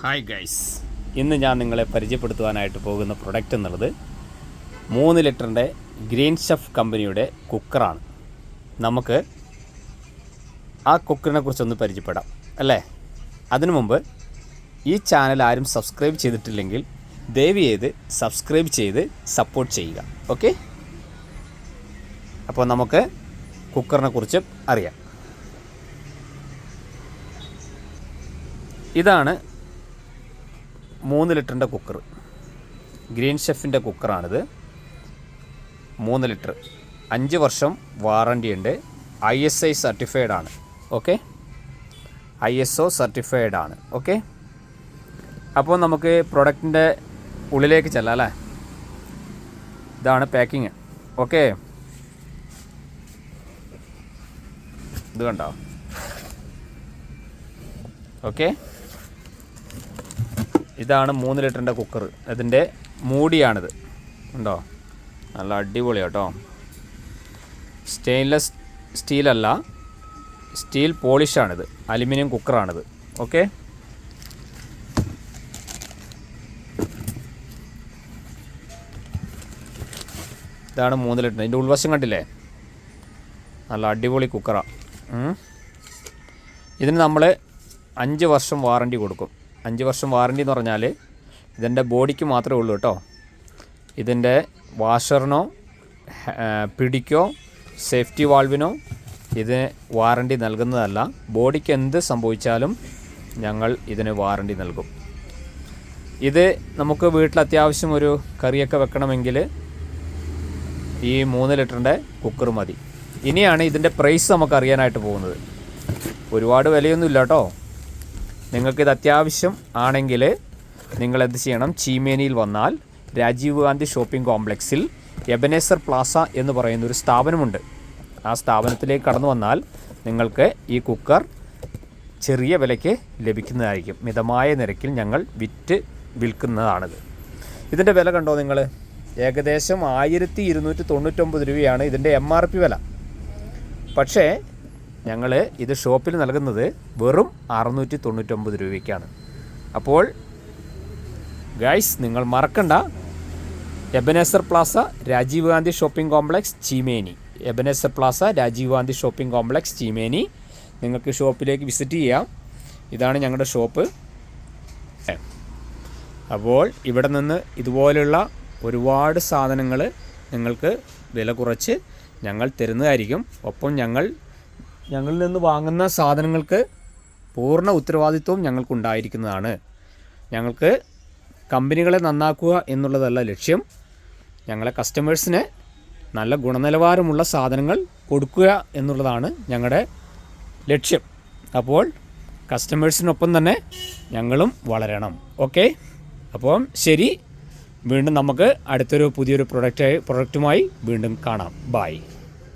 Hi guys ഇന്ന് ഞാൻ നിങ്ങളെ പരിചയപ്പെടുത്തുവാനായിട്ട് പോകുന്ന പ്രൊഡക്റ്റ് എന്നുള്ളത് മൂന്ന് ലിറ്ററിന്റെ ഗ്രീൻ ഷെഫ് കമ്പനിയുടെ കുക്കറാണ്. നമുക്ക് ആ കുക്കറിനെ കുറിച്ചൊന്ന് പരിചയപ്പെടാം അല്ലേ? അതിനു മുമ്പ് ഈ ചാനൽ ആരും സബ്സ്ക്രൈബ് ചെയ്തിട്ടില്ലെങ്കിൽ ദയവ് ചെയ്ത് സബ്സ്ക്രൈബ് ചെയ്ത് സപ്പോർട്ട് ചെയ്യുക ഓക്കെ അപ്പോൾ നമുക്ക് കുക്കറിനെ കുറിച്ച് അറിയാം. ഇതാണ് മൂന്ന് ലിറ്ററിന്റെ കുക്കർ. ഗ്രീൻ ഷെഫിന്റെ കുക്കറാണിത്. മൂന്ന് ലിറ്റർ. അഞ്ച് വർഷം വാറണ്ടി ഉണ്ട് ഐ എസ് ഐ സർട്ടിഫൈഡ് ആണ് okay? I S O certified ആണ് ഓക്കെ? അപ്പോൾ നമുക്ക് പ്രൊഡക്റ്റിന്റെ ഉള്ളിലേക്ക് ചെല്ലാം അല്ലേ? ഇതാണ് പാക്കിങ്. ഓക്കെ? ഇത് കണ്ടോ? ഓക്കെ? ഇതാണ് മൂന്ന് ലിറ്ററിന്റെ കുക്കർ അതിന്റെ മൂടിയാണിത്. ഉണ്ടോ? നല്ല അടിപൊളി കേട്ടോ സ്റ്റെയിൻലെസ് സ്റ്റീലല്ല സ്റ്റീൽ പോളിഷാണിത് അലുമിനിയം കുക്കറാണിത് ഓക്കെ ഇതാണ് മൂന്ന് ലിറ്റർ. ഇതിന്റെ ഉൾവശം കണ്ടില്ലേ? നല്ല അടിപൊളി കുക്കറാണ് ഇതിന് നമ്മൾ അഞ്ച് വർഷം വാറണ്ടി കൊടുക്കും. അഞ്ച് വർഷം വാറണ്ടി എന്ന് പറഞ്ഞാൽ ഇതിന്റെ ബോഡിക്ക് മാത്രമേ ഉള്ളൂ കേട്ടോ. ഇതിന്റെ വാഷറിനോ പിടിക്കോ സേഫ്റ്റി വാൾവിനോ ഇതിന് വാറണ്ടി നൽകുന്നതല്ല. ബോഡിക്ക് എന്ത് സംഭവിച്ചാലും ഞങ്ങൾ ഇതിന് വാറണ്ടി നൽകും. ഇത് നമുക്ക് വീട്ടിൽ അത്യാവശ്യം ഒരു കറിയൊക്കെ വെക്കണമെങ്കിൽ ഈ മൂന്ന് ലിറ്ററിന്റെ കുക്കർ മതി. ഇനിയാണ് ഇതിന്റെ പ്രൈസ് നമുക്ക് അറിയാനായിട്ട് പോകുന്നത്. ഒരുപാട് വിലയൊന്നുമില്ല കേട്ടോ. നിങ്ങൾക്കിത് അത്യാവശ്യം ആണെങ്കിൽ നിങ്ങൾ എന്ത് ചെയ്യണം? ചീമേനിയിൽ വന്നാൽ രാജീവ് ഗാന്ധി ഷോപ്പിംഗ് കോംപ്ലക്സിൽ എബനേസർ പ്ലാസ എന്ന് പറയുന്ന ഒരു സ്ഥാപനമുണ്ട്. ആ സ്ഥാപനത്തിലേക്ക് കടന്നു വന്നാൽ നിങ്ങൾക്ക് ഈ കുക്കർ ചെറിയ വിലയ്ക്ക് ലഭിക്കുന്നതായിരിക്കും. മിതമായ നിരക്കിൽ ഞങ്ങൾ വിറ്റ് വിൽക്കുന്നതാണിത്. ഇതിന്റെ വില കണ്ടോ നിങ്ങൾ? ഏകദേശം ആയിരത്തി ഇരുന്നൂറ്റി തൊണ്ണൂറ്റൊമ്പത് രൂപയാണ് ഇതിന്റെ എം ആർ പി വില. പക്ഷേ ഞങ്ങൾ ഇത് ഷോപ്പിൽ നൽകുന്നത് വെറും അറുന്നൂറ്റി തൊണ്ണൂറ്റൊമ്പത് രൂപയ്ക്കാണ്. അപ്പോൾ ഗൈസ് നിങ്ങൾ മറക്കണ്ട. Ebenezer plaza Rajiv Gandhi shopping complex Cheemeni. Ebenezer plaza Rajiv Gandhi shopping complex Cheemeni. നിങ്ങൾക്ക് ഷോപ്പിലേക്ക് വിസിറ്റ് ചെയ്യാം. ഇതാണ് ഞങ്ങളുടെ ഷോപ്പ്. അപ്പോൾ ഇവിടെ നിന്ന് ഇതുപോലുള്ള ഒരുപാട് സാധനങ്ങൾ നിങ്ങൾക്ക് വില കുറച്ച് ഞങ്ങൾ തരുന്നതായിരിക്കും. ഒപ്പം ഞങ്ങൾ ഞങ്ങളിൽ നിന്ന് വാങ്ങുന്ന സാധനങ്ങൾക്ക് പൂർണ ഉത്തരവാദിത്വവും ഞങ്ങൾക്കുണ്ടായിരിക്കുന്നതാണ്. ഞങ്ങൾക്ക് കമ്പനികളെ നന്നാക്കുക എന്നുള്ളതല്ല ലക്ഷ്യം. ഞങ്ങളെ കസ്റ്റമേഴ്സിന് നല്ല ഗുണനിലവാരമുള്ള സാധനങ്ങൾ കൊടുക്കുക എന്നുള്ളതാണ് ഞങ്ങളുടെ ലക്ഷ്യം. അപ്പോൾ കസ്റ്റമേഴ്സിനൊപ്പം തന്നെ ഞങ്ങളും വളരണം. ഓക്കെ? അപ്പം ശരി. വീണ്ടും നമുക്ക് അടുത്തൊരു പുതിയൊരു പ്രൊഡക്റ്റ് പ്രൊഡക്റ്റുമായി വീണ്ടും കാണാം. ബായ്